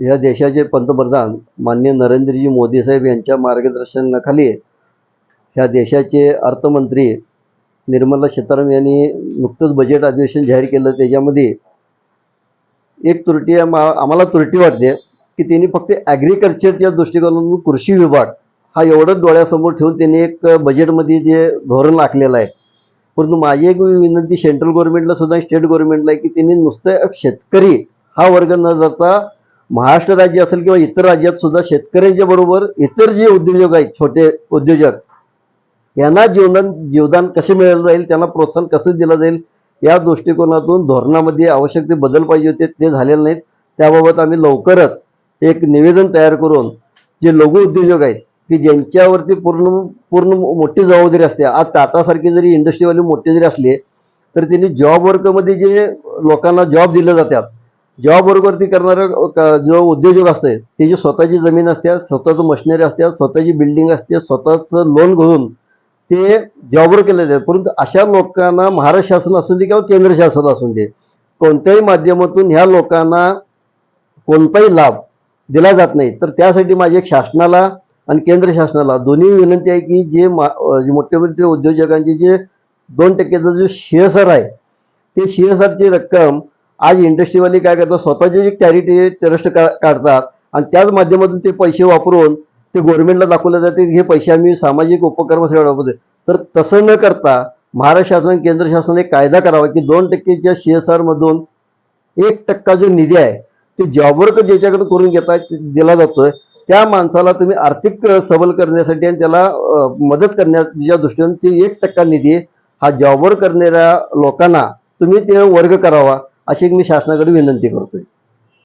या देशाचे पंतप्रधान माननीय नरेंद्रजी मोदी साहेब यांच्या मार्गदर्शनाखाली ह्या देशाचे अर्थमंत्री निर्मला सीतारामन यांनी नुकतंच बजेट अधिवेशन जाहीर केलं. त्याच्यामध्ये एक त्रुटी मा आम्हाला त्रुटी वाटते की त्यांनी फक्त ॲग्रिकल्चरच्या दृष्टिकोनातून कृषी विभाग हा एवढंच डोळ्यासमोर ठेवून त्यांनी एक बजेटमध्ये जे धोरण आखलेलं आहे. परंतु माझी एक विनंती सेंट्रल गव्हर्नमेंटला सुद्धा स्टेट गव्हर्नमेंटला आहे की त्यांनी नुसतं एक शेतकरी हा वर्ग न जाता महाराष्ट्र राज्य असेल किंवा इतर राज्यात सुद्धा शेतकऱ्यांच्या बरोबर इतर जे उद्योजक आहेत छोटे उद्योजक यांना जीवदान जीवदान कसे मिळालं जाईल त्यांना प्रोत्साहन कसं दिलं जाईल या दृष्टिकोनातून धोरणामध्ये आवश्यक ते बदल पाहिजे होते ते झालेले नाहीत. त्याबाबत आम्ही लवकरच एक निवेदन तयार करून जे लघु उद्योजक आहेत की ज्यांच्यावरती पूर्ण पूर्ण मोठी जबाबदारी असते आज टाटासारखे जरी इंडस्ट्रीवाले मोठे जरी असले तर त्यांनी जॉब वर्कमध्ये जे लोकांना जॉब दिले जातात जॉब वर्कवरती करणारा जो उद्योजक असते त्याची स्वतःची जमीन असते स्वतःचं मशिनरी असते स्वतःची बिल्डिंग असते स्वतःचं लोन घेऊन ते जॉबवर केले जातात परंतु अशा लोकांना महाराष्ट्र शासन असू दे किंवा केंद्र शासन असू दे कोणत्याही माध्यमातून ह्या लोकांना कोणताही लाभ दिला जात नाही. तर त्यासाठी माझी एक शासनाला आणि केंद्र शासनाला दोन्ही विनंती आहे की जे मा मोठे मोठे उद्योजकांचे जे दोन टक्क्याचा जो शेअर आहे ते शेअरची रक्कम आज इंडस्ट्रीवाले काय करतात? स्वतःचे जे चॅरिटी ट्रस्ट काढतात. आणि त्याच माध्यमातून ते पैसे वापरून ते गव्हर्नमेंटला दाखवले जाते हे पैसे आम्ही सामाजिक उपक्रमासाठी वापरतो तर तसं न करता महाराष्ट्र शासन केंद्र शासनाने एक कायदा करावा की दोन टक्केच्या सी एस आरमधून एक टक्का जो निधी आहे तो जॉबवर ज्याच्याकडे करून घेताय दिला जातोय. त्या माणसाला तुम्ही आर्थिक सबल करण्यासाठी आणि त्याला मदत करण्याच्या दृष्टीने ते एक टक्का निधी हा जॉबवर करणाऱ्या लोकांना तुम्ही ते वर्ग करावा. अशी एक मी शासनाकडे विनंती करतोय.